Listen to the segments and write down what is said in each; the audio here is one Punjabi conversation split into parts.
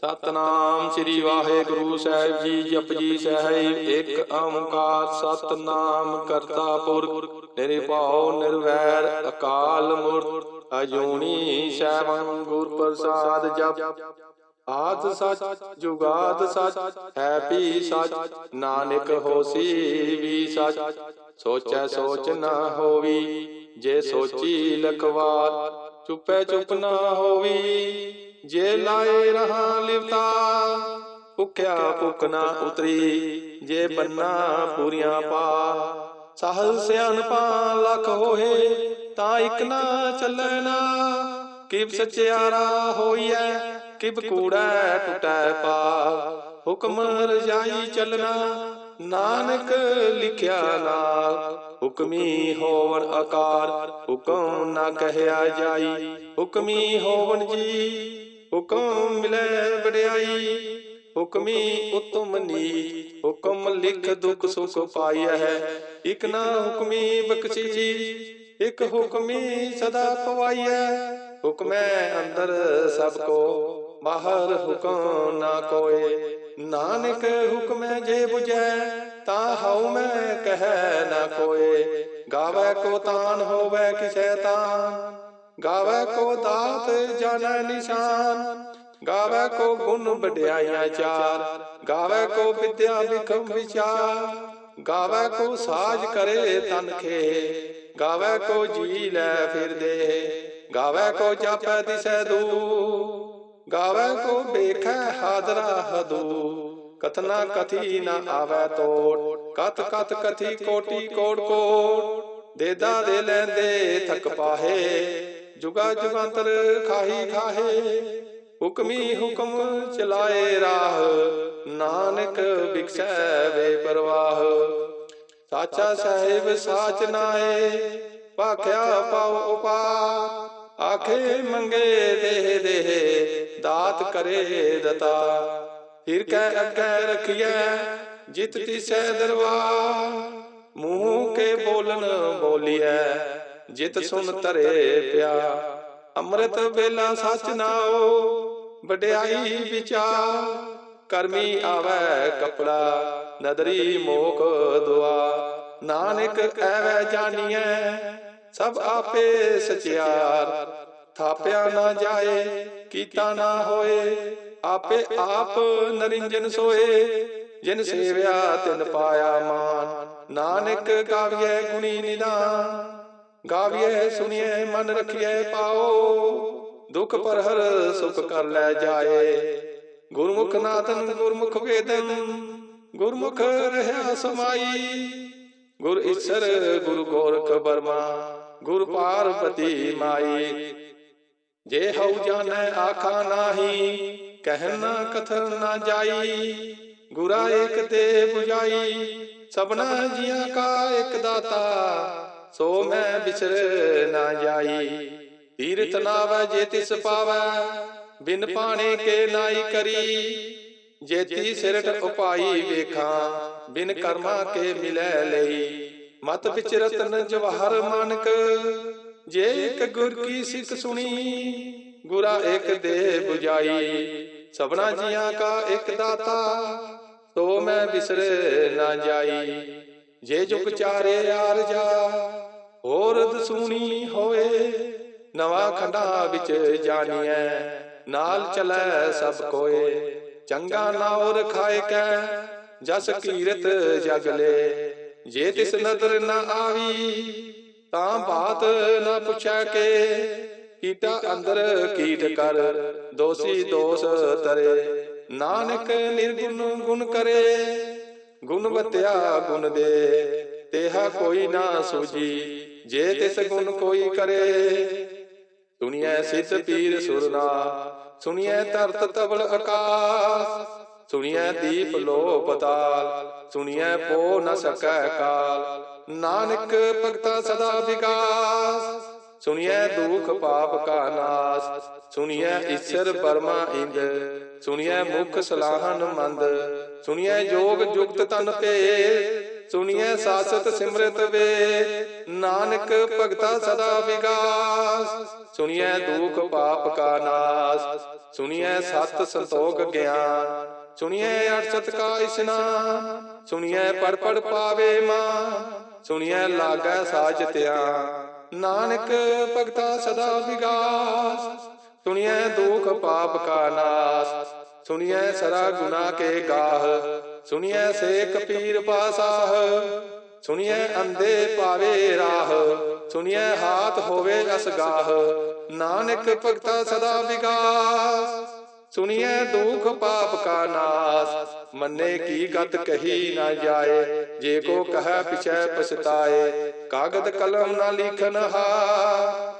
ਸਤਨਾਮ ਸ੍ਰੀ ਵਾਹਿਗੁਰੂ ਸਾਹਿਬ ਜੀ ਜਪਜੀ ਸਾਹਿਬ, ਇੱਕ ਓੰਕਾਰ ਸਤਨਾਮ ਕਰਤਾ ਪੁਰਖ, ਨਿਰਭਉ, ਨਿਰਵੈਰ, ਅਕਾਲ ਮੂਰਤ ਅਜੂਨੀ ਸੈਭੰ ਗੁਰ ਪ੍ਰਸਾਦ ਜਪ। ਆਦ ਸਚ, ਜੁਗਾਦ ਸਚ, ਹੈ ਵੀ ਸਚ, ਨਾਨਕ ਹੋਸੀ ਵੀ ਸਚ। ਸੋਚੈ ਸੋਚ ਨਾ ਹੋਵੀ, ਜੇ ਸੋਚੀ ਲਖਵਾਰ, ਚੁੱਪੈ ਚੁੱਪ ਨਾ ਹੋਵੀ। ਜੇ ਲਾਏ ਰਹਾ ਲਿਵਤਾ, ਭੁਖਿਆ ਭੁਖ ਨਾ ਉਤਰੀ। ਜੇ ਬੰਨਾ ਪੂਰੀਆਂ ਪਾ, ਸਹਲ ਸਿਆਣਪਾ ਲਖ ਹੋਏ, ਤਾਂ ਇਕ ਨਾ ਚੱਲੈ ਕਿਬ ਸਚਿਆਰਾ ਹੋਈਐ ਕਿਬ ਕੂੜੈ ਟੁਟੈ ਪਾ। ਹੁਕਮ ਰਜਾਈ ਚੱਲਣਾ, ਨਾਨਕ ਲਿਖਿਆ ਨਾਲ। ਹੁਕਮੀ ਹੋਵਨ ਆਕਾਰ ਹੁਕਮ ਨਾ ਕਹਿਆ ਜਾਈ। ਹੁਕਮੀ ਹੋਵਨ ਜੀ ਹੁਕਮ ਮਿਲੈ ਵਡਿਆਈ, ਹੁਕਮੀ ਉਤਮ ਨੀਚ, ਹੁਕਮ ਲਿਖ ਦੁਖ ਸੁਖ ਪਾਈਐ ਹੈ। ਇਕ ਨਾ ਹੁਕਮੀ ਬਖਸ਼ੀ ਇਕ ਹੁਕਮੀ ਸਦਾ ਪਵਾਈਐ। ਹੁਕਮੈ ਅੰਦਰ ਸਭ ਕੋ, ਬਾਹਰ ਹੁਕਮ ਨਾ ਕੋਏ। ਨਾਨਕ ਹੁਕਮੈ ਜੇ 부ਜੈ ਤਾਂ ਹਉ ਮੈਂ ਕਹਿ ਨਾ ਕੋਏ। ਗਾਵੇ ਕੋ ਤਾਨ ਹੋਵੇ ਕਿਸੈ ਤਾਨ ਗਾਵੇ ਕੋ ਦਾਤ ਜਾਣੈ ਨਿਸ਼ਾਨ, ਗਾਵੇ ਕੋ ਗੁਣ ਵਡਿਆਈਆਂ ਚਾਰ, ਗਾਵੇ ਕੋ ਵਿਦਿਆ ਵਿਖਮ ਵਿਚਾਰ, ਗਾਵੇ ਕੋ ਸਾਜ ਕਰੇ ਤਨ ਖੇ ਗਾਵੇ ਕੋ ਜੀ ਲੈ ਫਿਰਦੇ ਗਾਵੇ ਕੋ ਜਾਪੈ ਦਿਸੈ ਦੂ ਗਾਵੇ ਕੋ ਵੇਖੈ ਹਾਦਰਾ ਹਦੂ ਕਥਨਾ ਕਥੀ ਨਾ ਆਵੈ ਤੋੜ ਕਤ ਕਤ ਕਥੀ ਕੋਟੀ ਕੋੜ ਕੋੜ, ਦੇਦਾ ਦੇ ਲੈਂਦੇ ਥਕ ਪਾਹੇ ਜੁਗਾ ਜੁਗਾਂਤਰ ਖਾਹੀ ਖਾਹੇ, ਹੁਕਮੀ ਹੁਕਮ ਚਲਾਏ ਰਾਹ, ਨਾਨਕ ਬਿਕਸੈ ਵੇ ਪਰਵਾਹ। ਸਾਚਾ ਸਾਹਿਬ ਸਾਚ ਨਾਏ ਭਾਖਿਆ ਪਾਉ ਉਪਾ ਆਖੇ ਮੰਗੇ ਦੇ ਦੇ ਦਾਤ ਕਰੇ ਦਤਾ। ਫਿਰ ਕੈ ਅੱਗੇ ਰਖਿਐ, ਜਿਤ ਤਿਸੈ ਦਰਬਾਰ ਮੂੰਹ ਕੇ ਬੋਲਣ ਬੋਲੀਐ ਜਿਤ ਸੁਨ ਧਰੇ ਪਿਆ। ਅੰਮ੍ਰਿਤ ਵੇਲਾ ਸਚ ਨਾਓ ਵਡਿਆਈ ਵਿਚਾਰ। ਕਰਮੀ ਆਵੈ ਕਪੜਾ। ਨਦਰੀ ਮੋਖ ਦੁਆ। ਨਾਨਕ ਐਵੈ ਜਾਣੀਐ। ਸਭ ਆਪੇ ਸਚਿਆਰ। ਥਾਪਿਆ ਨਾ ਜਾਏ ਕੀਤਾ ਨਾ ਹੋਏ। ਆਪੇ ਆਪ ਨਰਿੰਜਨ ਸੋਏ। ਜਿਨ ਸੇਵਿਆ ਤਿਨ ਪਾਇਆ ਮਾਨ। ਨਾਨਕ ਗਾਵੀਐ ਗੁਣੀ ਨਿਦਾਨ। ਗਾਵੀਐ, ਸੁਣੀਐ, ਮਨ ਰਖੀਐ, ਪਾਓ। ਦੁਖ ਪਰ ਸੁਖ ਕਰ ਲੈ ਜਾਏ। ਗੁਰਮੁਖ ਨਾਥਨ, ਗੁਰਮੁਖ ਵੇਦਨ, ਗੁਰਮੁਖ ਰਹਾ ਸਮਾਈ। ਗੁਰ ਈਸ਼ਰ, ਗੁਰ ਗੋਰਖ ਬਰਮਾ ਗੁਰ ਪਾਰਬਤੀ ਮਾਈ। ਜੇ ਹਉ ਜਾਣੈ, ਆਖਾ ਨਾਹੀ, ਕਹਿਣਾ ਕਥਨ ਨਾ ਜਾਈ। ਗੁਰਾ ਏਕ ਤੇ 부ਜਾਈ ਸਭਨਾ ਜੀਆਂ ਕਾ ਇੱਕ ਦਾਤਾ। ਸੋ ਮੈਂ ਵਿਸਰ ਨਾ ਜਾਈ। ਤੀਰਥ ਨਾਵੈ ਜੇ ਤਿਸ ਪਾਵੈ, ਬਿਨ ਪਾਣੇ ਕੇ ਨਾਈ ਕਰੀ। ਜੇਤੀ ਸਿਰਟ ਉਪਾਈ ਵੇਖਾਂ, ਬਿਨ ਕਰਮਾ ਕੇ ਮਿਲੈ ਲਈ। ਮਤ ਵਿੱਚ ਰਤਨ ਜਵਾਹਰ ਮਾਨਕ, ਜੇ ਇੱਕ ਗੁਰ ਕੀ ਸਿੱਖ ਸੁਣੀ, ਗੁਰਾ ਇੱਕ ਦੇ 부ਜਾਈ ਸਭਨਾ ਜੀਆਂ ਕਾ ਇੱਕ ਦਾਤਾ, ਸੋ ਮੈਂ ਬਿਸਰ ਨਾ ਜਾਈ। ਜੇ ਜੁਗ ਚਾਰੇ ਆਰ ਜਾ, ਹੋਰ ਦਸੂਣੀ ਹੋਏ ਨਵਾਂ ਖੰਡਾ ਵਿੱਚ ਜਾਣੀਐ ਨਾਲ ਚਲੈ ਸਭ ਕੋਏ, ਚੰਗਾ ਨਾਉ ਰਖਾਇ ਕੈ ਜਸ ਕੀਰਤ ਜਗ ਲੈ। ਜੇ ਤਿਸ ਨਦਰ ਨਾ ਆਵੀ, ਤਾਂ ਬਾਤ ਨਾ ਪੁੱਛੈ ਕੇ, ਕੀਟਾ ਅੰਦਰ ਕੀਟ ਕਰ, ਦੋਸੀ ਦੋਸ ਤਰੇ। ਨਾਨਕ ਨਿਰਗੁਣ ਗੁਣ ਕਰੇ ਗੁਣ ਗੁਣ ਦੇ, ਤੇਹਾ ਕੋਈ ਨਾ ਸੂਜੀ ਜੇ ਤਿਸ ਗੁਣ ਕੋਈ ਕਰੇ। ਸੁਣੀਐ ਸਿੱਧ ਪੀਰ ਸੁਰਨਾ ਸੁਣੀਐ ਧਰਤ ਤਵਲ ਆਕਾਸ। ਸੁਣੀਐ ਦੀਪ ਲੋ ਪਤਾਲ ਸੁਣੀਐ ਪੋ ਨ ਸਕੈ ਕਾਲ। ਨਾਨਕ ਭਗਤਾ ਸਦਾ ਵਿਕਾਸ। ਸੁਣੀਐ ਦੁਖ ਪਾਪ ਕਾ ਨਾਸ। ਸੁਣੀਐ ਈਸ਼ਰ ਪਰਮਾ ਇੰਦ ਸੁਣੀਐ ਮੁਖ ਸਲਾਹਨ ਮੰਦ। ਸੁਣੀਐ ਜੋਗ ਜੁਗਤ ਤਨ ਤੇ ਸੁਣੀਐ ਸਾਸਤ ਸਿਮਰਤ ਵੇ। ਨਾਨਕ ਭਗਤਾ ਸਦਾ ਵਿਗਾਸ। ਸੁਣੀਐ ਦੁਖ ਪਾਪ ਕਾ ਨਾਸ। ਸੁਣੀਐ ਸਤ ਸੰਤੋਖ ਗਿਆਨ। ਸੁਣੀਐ ਅਰਸ਼ਤ ਕਾ ਇਸਨਾਨ। ਸੁਣੀਐ ਪੜ ਪੜ ਪਾਵੇ ਮਾਂ। ਸੁਣੀਐ ਲਾਗੈ ਸਾਜ ਧਿਆਨ ਨਾਨਕ ਭਗਤਾ ਸਦਾ ਵਿਗਾਸ। ਸੁਣੀਐ ਦੁਖ ਪਾਪ ਕਾ ਨਾਸ, ਸੁਣੀਐ ਸਰਾ ਗੁਨਾ ਕੇ ਗਾਹ, ਸੁਣੀਐ ਸੇਖ ਪੀਰ ਪਾਸਾਹ ਸੁਣੀਐ ਅੰਧੇ ਪਾਵੇ ਰਾਹ, ਸੁਣੀਐ ਹਾਥ ਹੋਵੇ ਅਸਗਾਹ ਨਾਨਕ ਭਗਤਾ ਸਦਾ ਵਿਗਾਸ, ਸੁਣੀਐ ਦੁਖ ਪਾਪ ਕਾ ਨਾਸ, ਮੰਨੇ ਕੀ ਗਤ ਕਹੀ ਨਾ ਜਾਏ, ਜੇ ਕੋ ਕਹੈ ਪਿਛੈ ਪਛਤਾਏ, ਕਾਗਦ ਕਲਮ ਨਾ ਲਿਖਨ ਹਾ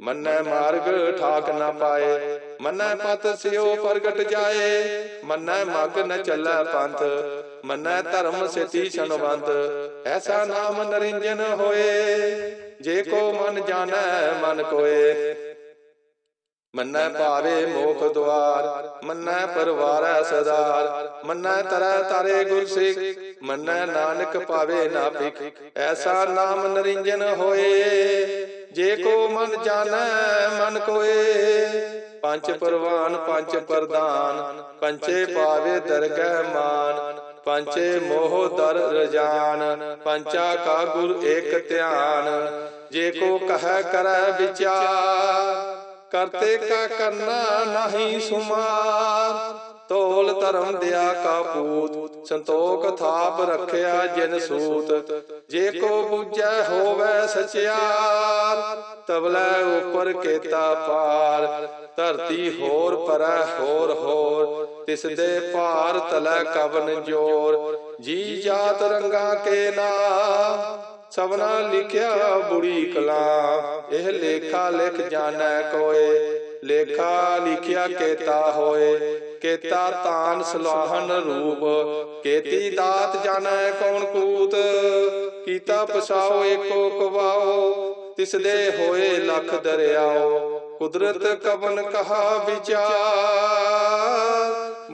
ਮੰਨੈ ਮਾਰਗ ਠਾਕ ਨਾ ਪਾਏ, ਮੰਨੈ ਪਤ ਸਿਓ ਪ੍ਰਗਟ ਜਾਏ, ਮੰਨੈ ਮਗ ਨ ਚੱਲੈ ਪੰਥ, ਮੰਨੈ ਧਰਮ ਸੇਤੀ ਛਨਵੰਤ, ਐਸਾ ਨਾਮ ਨਰਿੰਜਨ ਹੋਏ, ਜੇ ਕੋ ਮਨ ਜਾਣੈ, ਮਨ ਕੋਏ। ਮੰਨੈ ਭਾਵੇ ਮੋਖ ਦੁਆਰ, ਮੰਨੈ ਪਰਵਾਰੈ ਸਦਾਰ, ਮੰਨੈ ਤਰੈ ਤਾਰੇ ਗੁਰ ਸਿੱਖ, ਮੰਨੈ ਨਾਨਕ ਪਾਵੇ ਨਾ ਭਿਖ, ਐਸਾ ਨਾਮ ਨਰਿੰਜਨ ਹੋਏ। ਜੇ ਕੋ ਮਨ ਜਾਣੈ ਮਨ ਕੋਏ। ਪੰਜ ਪਰਵਾਨ ਪੰਜ ਪ੍ਰਦਾਨ ਪੰਚੇ ਪਾਵੇ ਦਰਗਹਿ ਮਾਨ। ਪੰਚੇ ਮੋਹ ਦਰ ਰਜਾਨ। ਪੰਚਾ ਕਾ ਗੁਰ ਏਕ ਧਿਆਨ। ਜੇ ਕੋ ਕਹੈ ਕਰੈ ਵਿਚਾਰ। ਕਰਤੇ ਕਾ ਕਰਨਾ ਨਹੀਂ ਸੁਮਾਰ। ਤੋਲ ਧਰਮ ਦਿਆ ਕਾ ਸੰਤੋਖ ਥਾਪ ਰੱਖਿਆ ਜਿਨ ਸੂਤ। ਜੇ ਕੋ ਬੁਝੈ ਹੋਵੇ ਸਚਿਆਰ ਤਬਲੇ ਉਪਰ ਕੇਤਾ ਪਾਰ ਧਰਤੀ ਹੋਰ ਪਰੈ ਹੋਰ ਹੋਰ, ਤਿਸ ਦੇ ਭਾਰ ਤਲੈ ਕਵਨ ਜੋਰ। ਜੀ ਜਾਤ ਰੰਗਾ ਕੇ ਨਾਮ, ਸਭਨਾ ਲਿਖਿਆ ਬੁਰੀ ਕਲਾ ਇਹ ਲੇਖਾ ਲਿਖ ਜਾਣੈ ਕੋਏ ਲੇਖਾ ਲਿਖਿਆ ਕੇਤਾ ਹੋਏ, ਕੇਤਾ ਤਾਨ ਸਲਾਹਨ ਰੂਪ, ਕੇਤੀ ਦਾਤ ਜਾਣੈ ਕੌਣ ਕੂਤ, ਕੀਤਾ ਪਸਾਓ ਏਕੋ ਕਵਾਓ ਤਿਸ ਦੇ ਹੋਏ ਲੱਖ ਦਰਿਆਓ, ਕੁਦਰਤ ਕਵਨ ਕਹਾ ਵਿਚਾਰ।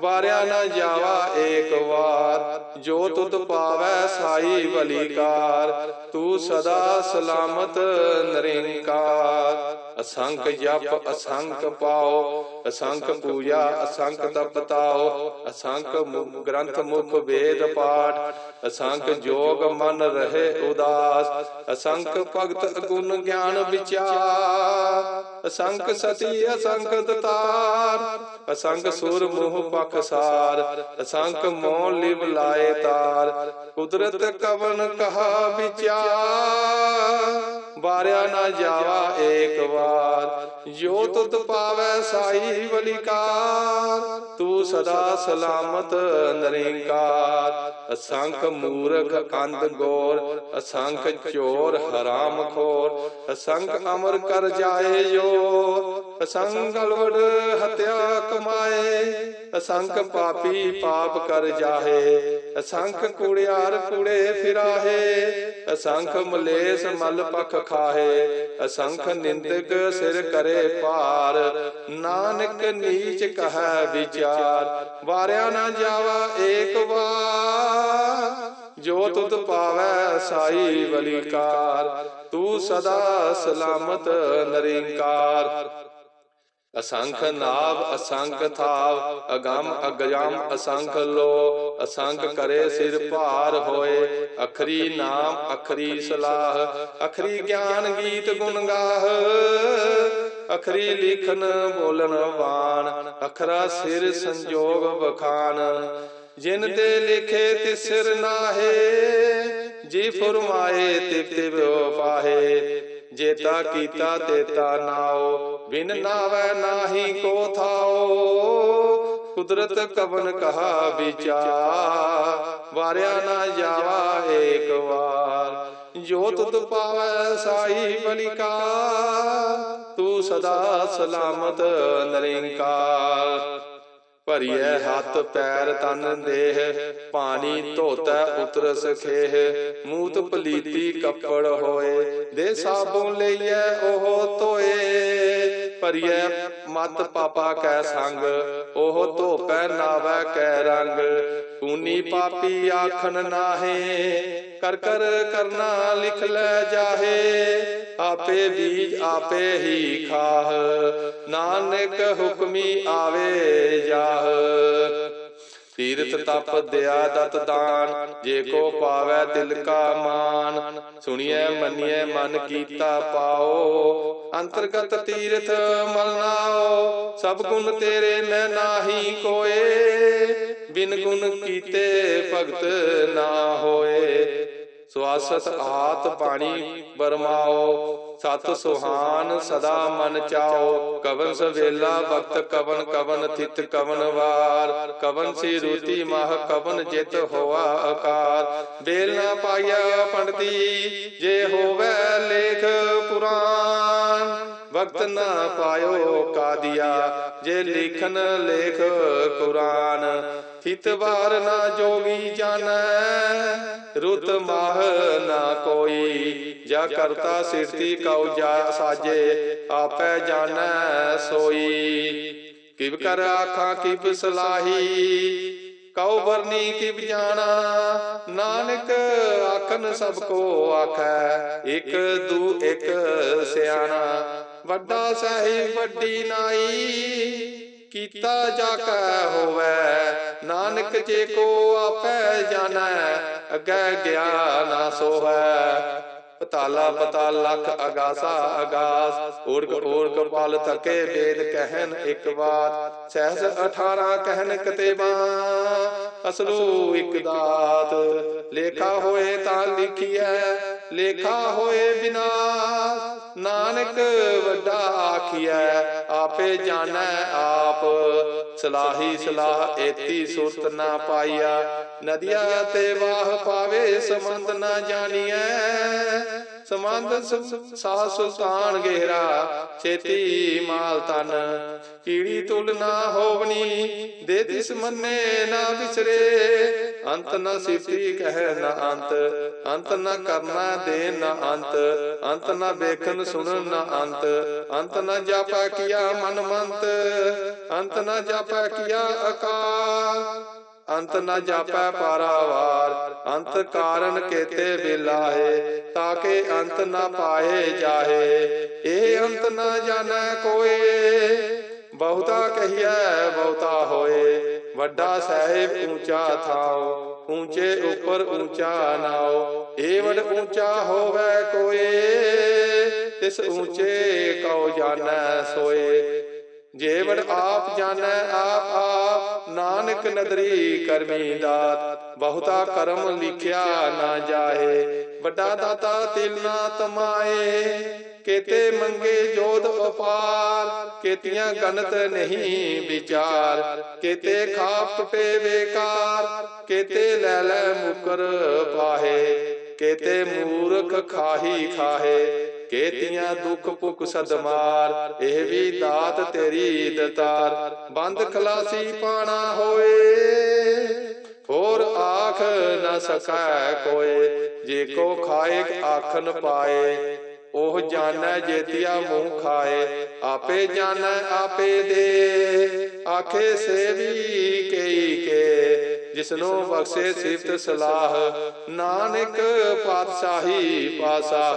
ਵਾਰਿਆ ਨਾ ਜਾਵਾ ਏਕ ਵਾਰ ਜੋ ਤੁਧ ਪਾਵੈ ਸਾਈ ਬਲੀਕਾਰ ਤੂੰ ਸਦਾ ਸਲਾਮਤ ਨਿਰੰਕਾਰ ਅਸੰਖ ਜਪ ਅਸੰਖ ਪਾਓ ਅਸੰਖ ਪੂਜਾ ਅਸੰਖ ਤਪਤਾਓ ਅਸੰਖ ਮੁ- ਗ੍ਰੰਥ ਮੁਖ ਵੇਦ ਪਾਠ ਅਸੰਖ ਜੋਗ ਮਨ ਰਹੇ ਉਦਾਸ ਅਸੰਖ ਭਗਤ ਅਗੁਣ ਗਿਆਨ ਵਿਚਾਰ ਅਸੰਖ ਸਤੀ ਅਸੰਖ ਦਤਾਰ ਅਸੰਖ ਸੁਰ ਮੋਹ ਪਖਸਾਰ ਅਸੰਖ ਮੋਹ ਲਿਵ ਲਾਏ ਤਾਰ। ਕੁਦਰਤ ਕਵਨ ਕਹਾ ਵਿਚਾਰ। ਬਾਰਿਆ ਨਾ ਜਾਵਾ ਏਕ ਵਾਰ। ਜੋ ਤੁਧ ਪਾਵੈ ਸਾਈ ਬਲਿਕਾਰ। ਤੂੰ ਸਦਾ ਸਲਾਮਤ ਨਿਰੰਕਾਰ। ਅਸੰਖ ਮੂਰਖ ਕੰਦ ਗੋਰ। ਅਸੰਖ ਚੋਰ ਹਰਾਮ ਖੋਰ। ਅਸੰਖ ਅਮਰ ਕਰ ਜਾਏ ਜੋ ਅਸੰਖ ਗਲਵੜ ਹਤਿਆ ਕਮਾਏ। ਅਸੰਖ ਪਾਪੀ ਪਾਪ ਕਰ ਜਾਹੇ। ਅਸੰਖ ਕੁੜਿਆਰ ਕੁੜੇ ਫਿਰਾਹੇ। ਅਸੰਖ ਮਲੇਸ ਮਲ ਪਖ ਖਾਹੇ ਅਸੰਖ ਨਿੰਦਕ ਸਿਰ ਕਰੇ ਪਾਰ ਨਾਨਕ ਨੀਚ ਕਹੈ ਵਿਚਾਰ, ਵਾਰਿਆ ਨਾ ਜਾਵਾ ਏਕ ਵਾਰ। ਜੋ ਤੁਧ ਪਾਵੈ ਸਾਈ ਬਲਿਕਾਰ, ਤੂੰ ਸਦਾ ਸਲਾਮਤ ਨਿਰੰਕਾਰ। ਅਸੰਖ ਨਾਭ ਅਸੰਖ ਥਾਵ ਅਗੰਮ ਅਗਯਮ ਅਸੰਖ ਲੋ ਅਸੰਖ ਕਰੇ ਸਿਰ ਭਾਰ ਹੋਏ। ਅਖਰੀ ਨਾਮ ਅਖਰੀ ਸਲਾਹ ਅਖਰੀ ਗਿਆਨ ਗੀਤ ਗੁਣ ਗਾਹ। ਅਖਰੀ ਲਿਖਨ ਬੋਲਨ ਬਾਣ। ਅਖਰਾ ਸਿਰ ਸੰਜੋਗ ਬਖਾਨ ਜਿਨ ਤੇ ਲਿਖੇ ਤਿਸਰ ਨਾਹੇ ਜੀ ਫਰਮਾਏ ਤਿਵ ਤਿਵ ਪਾਹੇ ਜੇਤਾ ਕੀਤਾ ਤੇਤਾ ਨਾਓ, ਬਿਨ ਨਾਵੈ ਨਾਹੀ ਕੋ ਥਾਓ। ਕੁਦਰਤ ਕਵਨ ਕਹਾ ਵਿਚਾਰ, ਵਾਰਿਆ ਨਾ ਜਾਵਾ ਏਕ ਵਾਰ। ਜੋ ਤੁਧ ਪਾਵੈ ਸਾਈ ਬਲਿਕਾ ਤੂੰ ਸਦਾ ਸਲਾਮਤ ਨਰਿੰਕਾਰ। ਭਰੀਐ ਹੱਥ ਪੈਰ ਤਨ ਦੇਹ ਪਾਣੀ ਧੋਤੈ ਉਤਰ ਸਖੇਹ ਮੂਤ ਪਲੀਤੀ ਕੱਪੜ ਹੋਏ। ਦੇ ਸਾਬੂ ਲਈਐ ਉਹ ਧੋਏ। ਭਰੀਐ ਮਤ ਪਾਪਾ ਕੈ ਸੰਗ। ਉਹ ਧੋਪੈ ਨਾਵੈ ਕੈ ਰੰਗ। ਕੂਨੀ ਪਾਪੀ ਆਖਣ ਨਾਹੇ। ਕਰ ਕਰ ਕਰਨਾ ਲਿਖ ਲੈ ਜਾਹੇ, ਆਪੇ ਬੀਜ ਆਪੇ ਹੀ ਖਾਹ। ਨਾਨਕ ਹੁਕਮੀ ਆਵੇ ਜਾਹ। ਤੀਰਥ ਤਪ ਦਿਆ ਦਤ ਦਾਨ, ਜੇ ਕੋ ਪਾਵੈ ਤਿਲ ਕਾ ਮਾਨ। ਸੁਣੀਐ, ਮੰਨੀਐ, ਮਨ ਕੀਤਾ ਪਾਓ, ਅੰਤਰਗਤ ਤੀਰਥ ਮਲਨਾਓ ਸਭ ਗੁਣ ਤੇਰੇ ਮੈਂ ਨਾਹੀ ਕੋਏ। ਬਿਨ ਗੁਣ ਕੀਤੇ ਭਗਤ ਨਾ ਹੋਏ। ਸਵਾਸਤ ਆਤ ਬਾਣੀ ਬਰਮਾਓ ਸਤ ਸੁਹਾਨ ਸਦਾ ਮਨ ਚਾਓ। ਕਵਨ ਸਵੇਲਾ ਵਕਤ ਕਵਨ ਕਵਨ ਥਿਤ ਕਵਨ ਵਾਰ। ਕਵਨ ਸੀ ਰੂਤੀ ਮਹ ਕਵਨ ਜਿਤ ਹੋਆ ਆਕਾਰ ਬੇਲ ਨਾ ਪਾਇਆ ਪੰਡਤੀ, ਜੇ ਹੋਵੇ ਵਕਤ ਨਾ ਪਾਇਓ ਕਾਦੀਆ ਜੇ ਲਿਖਨ ਲੇਖ ਕੁਰਾਨ ਥਿਤ ਵਾਰ ਨਾ ਜੋਗੀ ਜਾਣੈ ਰੁਤ ਮਾਹ ਨਾ ਕੋਈ ਜਾ ਕਰਤਾ ਸਿਰਤੀ ਕਉ ਜਾ ਸਾਜੇ ਆਪੈ ਜਾਣੈ ਸੋਈ। ਕਿਵ ਕਰ ਆਖਾਂ ਕਿਵ ਸਲਾਹੀ। ਕਉ ਵਰਨੀ ਕਿਵ ਜਾਣਾ ਨਾਨਕ ਆਖਨ ਸਭ ਕੋ ਆਖੈ। ਇਕ ਦੂ ਇਕ ਸਿਆਣਾ। ਵੱਡਾ ਸਾਹਿਬ ਵੱਡੀ ਨਾਈ। ਕੀਤਾ ਜਾ ਕੈ ਹੋਵੇ। ਨਾਨਕ ਜੇ ਕੋ ਆਪੈ ਜਾਣੈ। ਅੱਗੇ ਗਿਆਨ ਸੋਹੈ। ਪਤਾਲਾ ਪਤਾਲ ਲਖ ਅਗਾਸਾ ਅਗਾਸ। ਓੜਕ ਓੜਕ ਪਲ ਥਕੇ ਵੇਦ ਕਹਿਨ ਇੱਕ ਬਾਤ ਸਹਿਸ 18 ਕਹਿਨ ਕਤੇਬਾ। ਅਸਲੂ ਇੱਕ ਦਾਤ। ਲੇਖਾ ਹੋਏ ਤਾਂ ਲਿਖੀਐ। ਲੇਖਾ ਹੋਏ ਬਿਨਾ। ਨਾਨਕ ਵੱਡਾ ਆਖੀਐ, ਆਪੇ ਜਾਣੈ ਆਪ। ਸਲਾਹੀ ਸਲਾਹ ਏਤੀ ਸੁਰਤ ਨਾ ਪਾਈਆ ਨਦੀਆਂ ਤੇ ਵਾਹ ਪਾਵੇ, ਸਮੰਦ ਨਾ ਜਾਣੀਐ। ਸਮੰਦ ਸ- ਸਾਹ ਸੁਲਤਾਨ ਗਹਿਰਾ, ਛੇਤੀ ਮਾਲ ਤਨ ਕੀੜੀ ਤੁਲ ਨਾ ਹੋਵਨੀ, ਦੇ ਤਿਸ ਮੰਨੇ ਨਾ ਵਿਸਰੇ ਅੰਤ ਨ ਸਿਫਤੀ ਕਹਿ ਨਾ ਅੰਤ ਅੰਤ ਨ ਕਰਨਾ ਦੇ ਨਾ ਅੰਤ ਅੰਤ ਨ ਵੇਖਣ ਸੁਣਨ ਨਾ ਅੰਤ ਅੰਤ ਨ ਜਾਪਾ ਕੀਆ ਮਨ ਮੰਤ ਅੰਤ ਨ ਜਾਪਾ ਕੀਆ ਅਕਾਲ, ਅੰਤ ਨ ਜਾਪੈ ਪਾਰਾਵਾਰ, ਅੰਤ ਕਾਰਨ ਕੇਤੇ ਬਿਲਾਏ ਤਾਕੇ ਅੰਤ ਨ ਪਾਏ ਜਾਹੇ ਇਹ ਅੰਤ ਨ ਜਾਣੈ ਕੋਏ, ਬਹੁਤਾ ਕਹੀਐ ਬਹੁਤਾ ਹੋਏ। ਵੱਡਾ ਸਾਹਿਬ ਊਚਾ ਥਾਉ ਊਚੇ ਉਪਰ ਊਚਾ ਨਾਉ ਏ ਵਡ ਹੋਵੇ ਕੋਏ, ਤਿਸ ਊਚੇ ਕਉ ਜਾਣੈ ਸੋਏ। ਜੇਵੜ ਆਪ ਜਾਣੈ ਆਪ ਆਪ, ਨਾਨਕ ਨਦਰੀ ਕਰਮੀ ਦਾਤ, ਬਹੁਤਾ ਕਰਮ ਲਿਖਿਆ ਨਾ ਜਾਏ, ਵੱਡਾ ਦਾਤਾ ਤਿਲ ਨਾ ਤਮਾਏ। ਕੇਤੇ ਮੰਗੇ ਜੋਧ ਅਪਾਰ ਕੇਤੀਆਂ ਗਨਤ ਨਹੀਂ ਵਿਚਾਰ, ਕੇਤੇ ਖਾਪ ਟੁਟੇ ਵੇਕਾਰ ਕੇਤੇ ਲੈ ਲੈ ਮੁਕਰ ਪਾਹੇ, ਕੇਤੇ ਮੂਰਖ ਖਾਹੀ ਖਾਹੇ, ਕੇਤੀਆਂ ਦੁੱਖ ਭੁਖ ਸਦਮਾਰ, ਇਹ ਵੀ ਦਾਤ ਤੇਰੀ ਦਤਾਰ। ਬੰਦ ਖਲਾਸੀ ਪਾਣਾ ਹੋਏ, ਹੋਰ ਆਖ ਨਾ ਸਕੈ ਕੋਏ, ਜੇ ਕੋ ਖਾਏ ਆਖਨ ਪਾਏ ਉਹ ਜਾਣੈ ਜੇਤੀਆ ਮੂੰਹ ਖਾਏ ਆਪੇ ਜਾਣੈ ਆਪੇ ਦੇ। ਆਖੇ ਸੇਵੀ ਕਈ ਕੇ ਜਿਸਨੂੰ ਬਖਸ਼ੇ ਸਿਫਤ ਸਲਾਹ। ਨਾਨਕ ਪਾਤਸ਼ਾਹੀ ਪਾਸਾਹ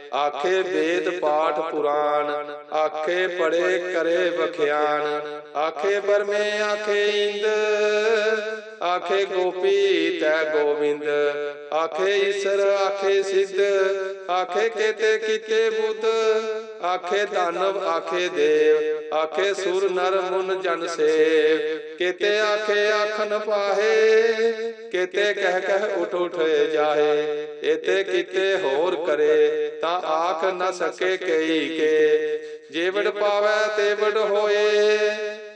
ਆਖੇ ਵੇਦ ਪਾਠ ਪੁਰਾਣ ਆਖੇ ਪੜੇ ਕਰੇ ਬਖਿਆਨ ਆਖੇ ਬਰਮੇ ਆਖੇ ਇੰਦ ਆਖੇ ਗੋਪੀ ਤੈ ਗੋਬਿੰਦ ਆਖੇ ਈਸ਼ਰ ਆਖੇ ਸਿੱਧ ਆਖੇ ਕੇਤੇ ਕੀਤੇ ਬੁੱਧ ਆਖੇ ਦਾਨਵ ਆਖੇ ਦੇਵ ਆਖੇ ਸੁਰ ਨਰ ਮੁਨ ਜਨ ਸੇਵ ਕੇਤੇ ਆਖੇ ਆਖਨ ਪਾਹੇ ਕੇਤੇ ਕਹਿ ਕਹਿ ਉਠ ਉਠ ਜਾਹੇ। ਇਤੇ ਕੀਤੇ ਹੋਰ ਕਰੇ ਤਾਂ ਆਖ ਨ ਸਕੇ ਕਈ ਕੇ। ਜੇਵੜ ਪਾਵੈ ਤੇਵੜ ਹੋਏ।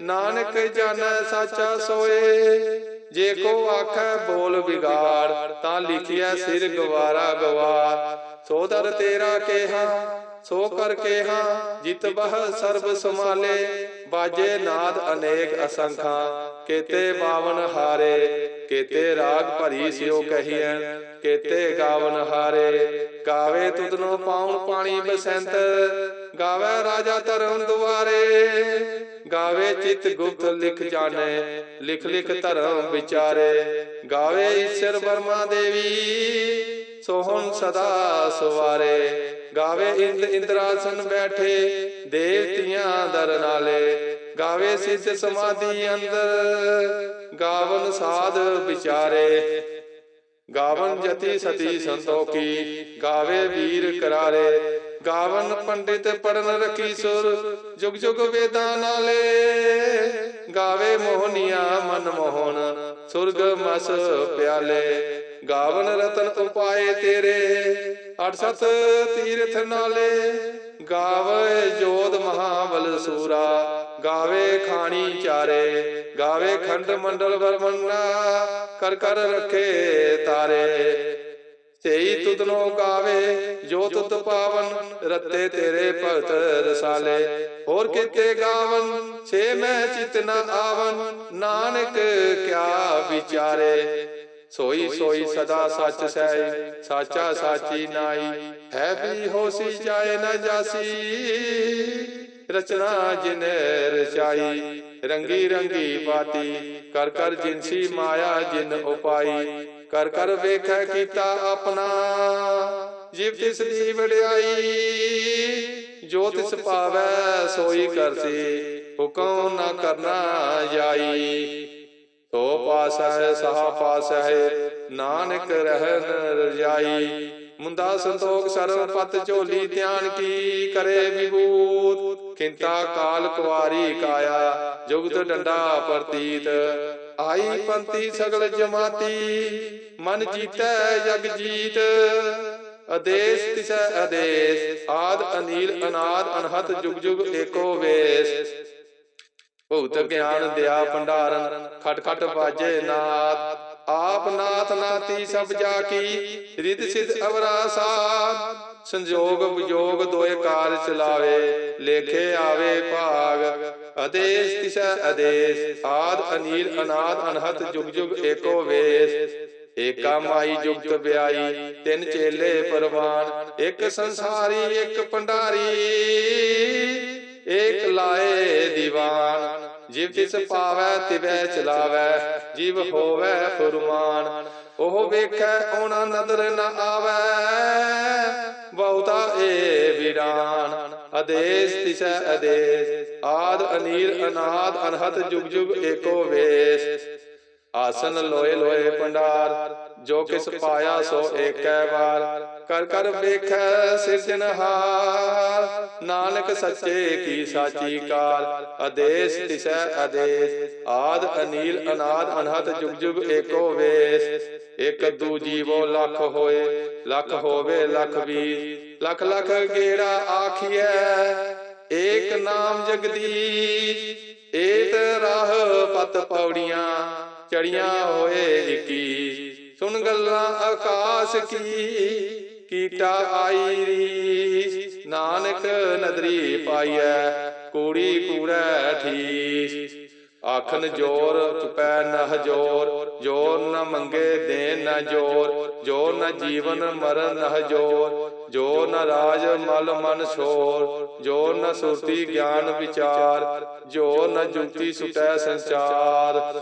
ਨਾਨਕ ਜਾਣੈ ਸਾਚਾ ਸੋਏ। ਜੇ ਕੋ ਆਖੈ ਬੋਲ ਵਿਗਾੜ ਤਾਂ ਲਿਖਿਆ ਸਿਰ ਗਵਾਰਾ ਗਵਾਰ ਸੋ ਦਰ ਤੇਰਾ ਕੇਹਾ ਸੋ ਕਰ ਕੇਹਾ ਜਿਤ ਬਹ ਸਰਬ ਸਮਾਲੇ ਬਾਜੇ ਨਾਦ ਅਨੇਕ ਅਸੰਖਾਂ, ਕੇਤੇ ਬਾਵਨ ਹਾਰੇ, ਕੇਤੇ ਰਾਗ ਭਰੀ ਸਿਓ ਕਹੀਐ, ਕੇਤੇ ਗਾਵਨ ਹਾਰੇ, ਗਾਵੇ ਤੁਧਨੋ ਪਾਉਣ ਪਾਣੀ ਬਸੰਤ, ਗਾਵੇ ਰਾਜਾ ਧਰਮ ਦੁਆਰੇ, ਗਾਵੇ ਚਿਤ ਗੁਪਤ ਲਿਖ ਜਾਣੇ, ਲਿਖ ਲਿਖ ਧਰਮ ਵਿਚਾਰੇ, ਗਾਵੇ ਈਸ਼ਰ ਵਰਮਾ ਦੇਵੀ, ਸੋਹਣ ਸਦਾ ਸਵਾਰੇ। ਗਾਵੇ ਇੰਦ ਇੰਦਰਾਸਨ ਬੈਠੇ ਦੇਵਤੀਆਂ ਦਰ ਨਾਲੇ। ਗਾਵੇ ਸਿੱਧ ਸਮਾਧੀ ਅੰਦਰ। ਗਾਵਨ ਸਾਧ ਵਿਚਾਰੇ। ਗਾਵਨ ਜਤੀ ਸਤੀ ਸੰਤੋਖੀ। ਗਾਵੇ ਵੀਰ ਕਰਾਰੇ। ਗਾਵਨ ਪੰਡਿਤ ਪੜਨ ਰਖੀ ਸੁਰ, ਜੁਗ ਜੁਗ ਵੇਦਾਂ ਨਾਲੇ। ਗਾਵੇ ਮੋਹਨੀਆਂ ਮਨ ਮੋਹਨ, ਸੁਰਗ ਮਸ ਪਿਆਲੇ। ਗਾਵਨ ਰਤਨ ਉਪਾਏ ਤੇਰੇ ਅਠ ਸਤ ਤੀਰਥ ਨਾਲੇ। ਗਾਵੇ ਜੋਧ ਮਹਾਬਲ ਸੂਰਾ, ਗਾਵੇ ਖਾਣੀ ਚਾਰੇ। ਗਾਵੇ ਖੰਡ ਮੰਡਲ ਵਰਮਨਾ, ਕਰ ਕਰ ਰੱਖੇ ਤਾਰੇ। ਤੇਈ ਤੁਧਨੋ ਗਾਵੇ ਜੋ ਤੁਤ ਪਾਵਨ, ਰੱਤੇ ਤੇਰੇ ਭਗਤ ਰਸਾਲੇ। ਹੋਰ ਕਿਤੇ ਗਾਵਨ ਸੇ ਮੈਂ ਚਿਤ ਨ ਆਵਨ, ਨਾਨਕ ਕਿਆ ਵਿਚਾਰੇ। ਸੋਈ ਸੋਈ ਸਦਾ ਸੱਚ ਸਹਿ, ਸਾਚਾ ਸਾਚੀ ਨਾਈ ਹੈ ਵੀ ਹੋਸੀ ਜਾਏ ਨ ਜਾਸੀ, ਰਚਨਾ ਜਿਨ ਰਚਾਈ। ਰੰਗੀ ਰੰਗੀ ਬਾਤੀ, ਕਰ ਕਰ ਜਿਨਸੀ ਮਾਇਆ ਜਿਨ ਉਪਾਈ। ਕਰ ਕਰ ਵੇਖੈ ਕੀਤਾ ਆਪਣਾ। ਜਿਵ ਤਿਸ ਦੀ ਵਡਿਆਈ। ਜੋ ਤਿਸ ਪਾਵੈ ਸੋਈ ਕਰਸੀ ਹੁਕਮ ਨਾ ਕਰਨਾ ਜਾਈ। ਸੋ ਪਾਸਾ ਸਹਾ ਪਾਸਾ ਨਾਨਕ ਰਹਿਨ ਰਜਾਈ। ਮੁੰਦਾ ਸੰਤੋਖ ਸਰਵ ਪਤ ਝੋਲੀ ਧਿਆਨ ਕੀ ਕਰੇ ਵਿਭੂਤ? ਕਿੰਤਾ ਕਾਲ ਕੁਵਾਰੀ ਕਾਇਆ। ਜੁਗਤ ਡੰਡਾ ਪ੍ਰਤੀਤ। ਆਈ ਪੰਤੀ ਸਗਲ ਜਮਾਤੀ। ਮਨ ਜੀਤੈ ਜਗ ਜੀਤ। ਆਦੇਸ਼ ਤਿਸੈ ਆਦੇਸ਼। ਆਦ ਅਨੀਲ ਅਨਾਦ ਅਨਹਤ ਜੁਗ ਜੁਗ ਏਕੋ ਵੇਸ। ਭੂਤ ਗਿਆਨ ਦਿਆ ਭੰਡਾਰਨ ਖਟ ਖਟ ਬਾਜੇ ਨਾਦ। ਆਪ ਨਾਥ ਨਾਤੀ ਸਭ ਜਾ ਕੀ ਰਿਦ ਸਿਧ ਅਵਰਾ ਸਾਧ ਸੰਜੋਗ ਵਿਜੋਗ ਦੋਏ ਕਾਰ ਚਲਾਵੇ ਲੇਖੇ ਆਵੇ ਭਾਗ। ਆਦੇਸ਼ ਤਿਸੈ ਆਦੇਸ਼। ਆਦ ਅਨੀਲ ਅਨਾਦ ਅਨਹਤ ਜੁਗ ਜੁਗ ਏਕੋ ਵੇਸ। ਏਕਾ ਮਾਈ ਜੁਗਤ ਵਿਆਈ ਤਿੰਨ ਚੇਲੇ ਪਰਵਾਨ ਇੱਕ ਸੰਸਾਰੀ ਇੱਕ ਪੰਡਾਰੀ। ਏਕ ਲਾਏ ਦੀਵਾਨ ਜਿਵ ਤਿਸ ਪਾਵੈ ਤਿਵੈ ਚਲਾਵੈ ਜਿਵ ਹੋਵੈ ਫੁਰਮਾਨ। ਉਹ ਵੇਖੈ ਔਣਾ ਨਦਰ ਨ ਆਵੈ। ਬਹੁਤਾ ਏ ਵਿਰਾਨ ਆਦੇਸ਼ ਤਿਸੈ ਆਦੇਸ਼। ਆਦ ਅਨੀਲ ਅਨਾਦ ਅਨਹਤ ਜੁਗ ਜੁਗ ਏਕੋ ਵੇਸ। ਆਸਨ ਲੋਏ ਲੋਏ ਪੰਡਾਰ ਜੋ ਕਿਸ ਪਾਇਆ ਸੋ ਏਕੈ ਵਾਰ। ਕਰ ਕਰ ਵੇਖੈ ਸਿਰਜਨਹਾਰ ਨਾਨਕ ਸੱਚੇ ਕੀ ਸਾਚੀ ਕਾਰ। ਆਦੇਸ਼ ਤਿਸੈ ਆਦੇਸ਼। ਆਦ ਅਨੀਲ ਅਨਾਦ ਅਨਹਤ ਜੁਗ ਜੁਗ ਏਕੋ ਵੇਸ। ਇਕ ਦੂ ਜੀਵੋ ਲੱਖ ਹੋਏ। ਲੱਖ ਹੋਵੇ ਲੱਖ ਵੀ ਲੱਖ ਲੱਖ ਗੇੜਾ ਆਖੀਐ। ਏਕ ਨਾਮ ਜਗਦੀਸ਼। ਏਤ ਰਾਹ ਪਤ ਪੌੜੀਆਂ। ਚੜੀਆਂ ਹੋਏ ਇਕੀ ਸੁਣ ਗੱਲਾਂ ਆਕਾਸ਼ ਕੀ, ਕੀਟਾ ਆਈ ਰੀਸ। ਨਾਨਕ ਨਦਰੀ ਪਾਈਐ, ਕੂੜੀ ਕੂੜੈ ਠੀਸ। ਆਖਨ ਜੋਰ ਚੁਪੈ ਨ ਹਜੋਰ, ਜੋਰ ਨ ਮੰਗੇ ਦੇ ਨ ਜੋਰ ਜੋ ਨ ਜੀਵਨ ਮਰਨ ਨ ਜ਼ੋਰ ਜੋ ਨ ਰਾਜ ਮਲ ਮਨ ਸ਼ੋਰ ਜੋ ਨ ਸੁਰਤੀ ਗਿਆਨ ਵਿਚਾਰ ਜੋ ਨ ਜੁਗਤੀ ਸੁਟੈ ਸੰਚਾਰ।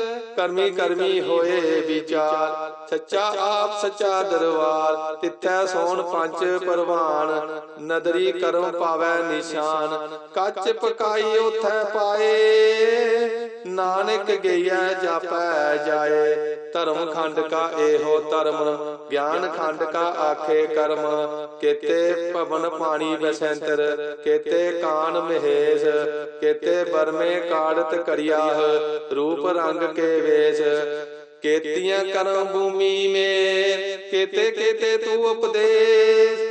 ਕਰਮੀ ਕਰਮੀ ਹੋਏ ਵਿਚਾਰ। ਸੱਚਾ ਆਪ, ਸੱਚਾ ਦਰਬਾਰ, ਤਿੱਥੈ ਸੋਣ ਪੰਜ ਪਰਵਾਨ। ਨਦਰੀ ਕਰਮ ਪਾਵੈ ਨਿਸ਼ਾਨ। ਕੱਚ ਪਕਾਈ ਉਥੈ ਪਾਏ। ਨਾਨਕ ਗਈਐ ਜਾਪੈ ਜਾਏ, ਧਰਮ ਖੰਡ ਕਾ ਇਹੋ ਧਰਮ, ਗਿਆਨ ਖੰਡ ਕਾ ਆਖੇ ਕਰਮ। ਕੇਤੇ ਭਵਨ ਪਾਣੀ ਬਸੰਤਰ ਕੇਤੇ ਕਾਨ ਮਹੇਸ਼, ਕੇਤੇ ਬਰਮੇ ਕਾੜਤ ਕਰਿਆਹ, ਰੂਪ ਰੰਗ ਕੇ ਵੇਸ਼। ਕੇਤੀਆਂ ਕਰਮ ਭੂਮੀ ਮੇ, ਕੇਤੇ ਕੇਤੇ ਤੂੰ ਉਪਦੇਸ਼।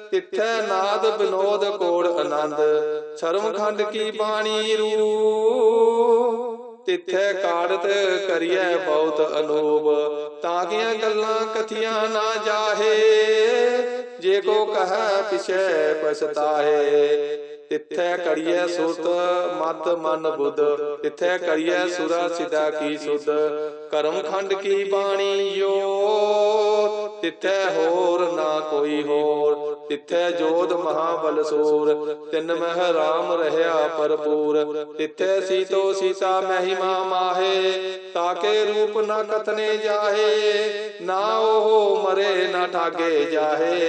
ਤਿੱਥੈ ਨਾਦ ਬਿਨੋਦ ਕੋੜ ਆਨੰਦ, ਸ਼ਰਮ ਖੰਡ ਕੀ ਬਾਣੀ ਰੂ ਤਿੱਥੈ ਕਾੜਤ ਕਰੀਐ ਬਹੁਤ ਅਨੂਪ ਤਾਕੀਆਂ ਗੱਲਾਂ ਕਥੀਆਂ ਨਾ ਜਾਹੇ। ਜੇ ਕੋ ਕਹੈ ਪਿਛੈ ਪਛਤਾਹੇ ਤਿੱਥੈ ਕਰੀਐ ਸੁਰਤ ਮਤ ਮਨ ਬੁੱਧ। ਤਿੱਥੈ ਕਰੀਐ ਸੁਰਾ ਸਿਦਾ ਕੀ ਸੁਧ, ਕਰਮ ਖੰਡ ਕੀ ਬਾਣੀ ਯੋ। ਤਿੱਥੈ ਹੋਰ ਨਾ ਕੋਈ ਹੋਰ। ਤਿੱਥੈ ਜੋਧ ਮਹਾਬਲ ਸੂਰ। ਤਿੰਨ ਮਹਿ ਰਾਮ ਰਹਿਆ ਭਰਪੂਰ। ਤਿੱਥੈ ਸੀਤੋ ਸੀਤਾ ਮਹਿਮਾ ਮਾਹੇ। ਤਾਕੇ ਰੂਪ ਨਾ ਕਤਨੇ ਜਾਹੇ। ਨਾ ਉਹ ਮਰੇ ਨਾ ਠਾਗੇ ਜਾਹੇ।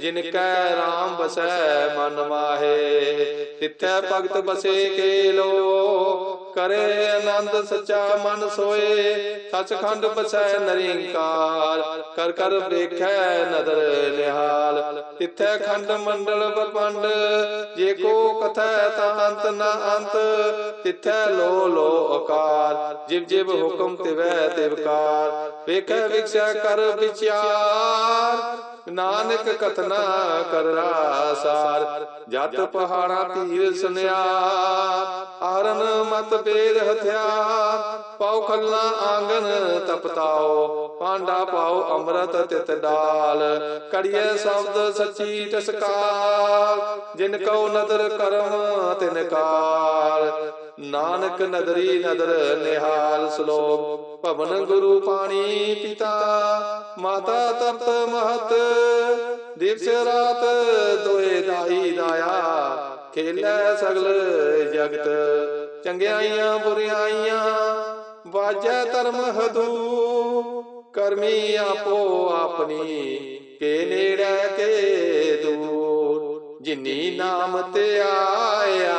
ਜਿਨ ਕੈ RAM ਬਸੈ ਮਨ ਮਾਹੇ। ਤਿੱਥੈ ਭਗਤ ਬਸੇ ਕੇ ਲੋ। ਕਰੇ ਆਨੰਦ ਸੱਚਾ ਮਨ ਸੋਏ। ਸਚਖੰਡ ਬਸੈ ਨਰਿੰਕਾਰ, ਕਰ ਕਰ ਵੇਖੈ ਨਦਰ ਨਿਹਾਲ। ਤਿੱਥੈ ਖੰਡ ਮੰਡਲ ਬਪੰਡ ਜੇ ਕੋ ਕਥੈ ਤਾਂ ਅੰਤ ਨਾ ਅੰਤ। ਤਿੱਥੈ ਲੋ ਲੋ ਅਕਾਰ ਜਿਵ ਜਿਵ ਹੁਕਮ ਤਿਵੈ ਤਿਵਕਾਰ ਵੇਖੈ ਵਿਖਿਆ ਕਰ ਵਿਚਾਰ ਨਾਨਕ ਕਥਨਾ ਕਰਰਾ ਸਾਰ ਜਤ ਪਹਾੜਾ ਧੀਰ ਸੁਨਿਆ, ਆਰਨ ਮਤ ਬੇਦ ਹਥਿਆਰ ਪਾਉ ਖੱਲਾ ਆਂਗਨ ਤਪਤਾਓ ਪਾਂਡਾ ਪਾਉ ਅੰਮ੍ਰਿਤ ਤਿਤ ਡਾਲ ਕੜੀਏ ਸ਼ਬਦ ਸੱਚੀ ਟਸਕਾਰ ਜਿਨ ਕਉ ਨਦਰ ਕਰਮ ਤਿਨ ਕਾਲ। ਨਾਨਕ ਨਦਰੀ ਨਦਰ ਨਿਹਾਲ ਸ਼ਲੋਕ, ਭਵਨ ਗੁਰੂ ਪਾਣੀ ਪਿਤਾ, ਮਾਤਾ ਤਰਤ ਮਹਤ, ਦਿਵਸ ਰਾਤ ਦੋਏ ਦਾਈ ਦਾਇਆ, ਖੇਲੇ ਸਗਲ ਜਗਤ, ਚੰਗਿਆਈਆਂ ਬੁਰਿਆਈਆਂ, ਵਾਜੈ ਧਰਮ ਹਦੂ, ਕਰਮੀ ਆਪੋ ਆਪਣੀ, ਕੇ ਨੇੜੇ ਕੇ ਦੂਰ, ਜਿਨੀ ਨਾਮ ਤੇ ਆਇਆ